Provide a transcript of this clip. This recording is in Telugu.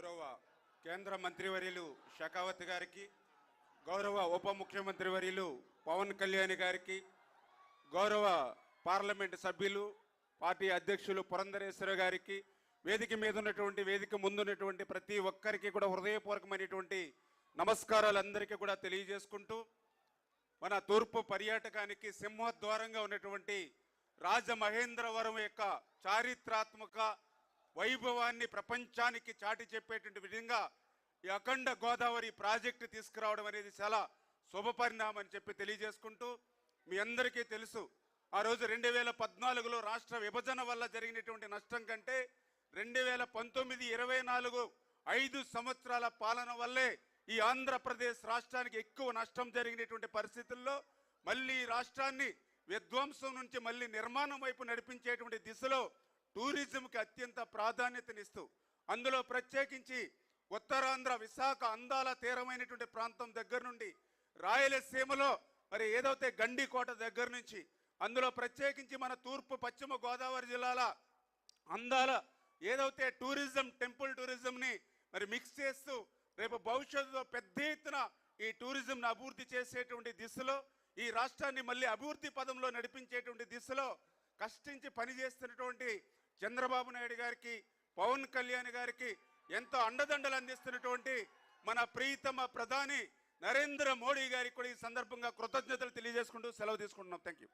గౌరవ కేంద్ర మంత్రివర్యులు షకావత్ గారికి గౌరవ ఉప ముఖ్యమంత్రి వర్యులు పవన్ కళ్యాణ్ గారికి గౌరవ పార్లమెంట్ సభ్యులు పార్టీ అధ్యక్షులు పురంధరేశ్వర గారికి వేదిక మీద ఉన్నటువంటి వేదిక ముందున్నటువంటి ప్రతి ఒక్కరికి కూడా హృదయపూర్వకమైనటువంటి నమస్కారాలు అందరికీ కూడా తెలియజేసుకుంటూ మన తూర్పు పర్యాటకానికి సింహద్వారంగా ఉన్నటువంటి రాజమహేంద్రవరం యొక్క చారిత్రాత్మక వైభవాన్ని ప్రపంచానికి చాటి చెప్పేటువంటి విధంగా ఈ అఖండ గోదావరి ప్రాజెక్టు తీసుకురావడం అనేది చాలా శుభపరిణామం అని చెప్పి తెలియజేసుకుంటూ మీ అందరికీ తెలుసు ఆ రోజు రెండు వేల పద్నాలుగులో రాష్ట్ర విభజన వల్ల జరిగినటువంటి నష్టం కంటే రెండు వేల పంతొమ్మిది ఇరవై నాలుగు ఐదు సంవత్సరాల పాలన వల్లే ఈ ఆంధ్రప్రదేశ్ రాష్ట్రానికి ఎక్కువ నష్టం జరిగినటువంటి పరిస్థితుల్లో మళ్ళీ రాష్ట్రాన్ని విధ్వంసం నుంచి మళ్ళీ నిర్మాణం వైపు నడిపించేటువంటి దిశలో టూరిజంకి అత్యంత ప్రాధాన్యతనిస్తూ అందులో ప్రత్యేకించి ఉత్తరాంధ్ర విశాఖ అందాల తీరమైనటువంటి ప్రాంతం దగ్గర నుండి రాయలసీమలో మరి ఏదైతే గండికోట దగ్గర నుంచి అందులో ప్రత్యేకించి మన తూర్పు పశ్చిమ గోదావరి జిల్లాల అందాల ఏదైతే టూరిజం టెంపుల్ టూరిజంని మరి మిక్స్ చేస్తూ రేపు భవిష్యత్తులో పెద్ద ఎత్తున ఈ టూరిజంను అభివృద్ధి చేసేటువంటి దిశలో ఈ రాష్ట్రాన్ని మళ్ళీ అభివృద్ధి పదంలో నడిపించేటువంటి దిశలో కష్టించి పనిచేస్తున్నటువంటి చంద్రబాబు నాయుడు గారికి పవన్ కళ్యాణ్ గారికి ఎంతో అండదండలు అందిస్తున్నటువంటి మన ప్రీతమ ప్రధాని నరేంద్ర మోడీ గారికి కూడా ఈ సందర్భంగా కృతజ్ఞతలు తెలియజేసుకుంటూ సెలవు తీసుకుంటున్నాం. Thank you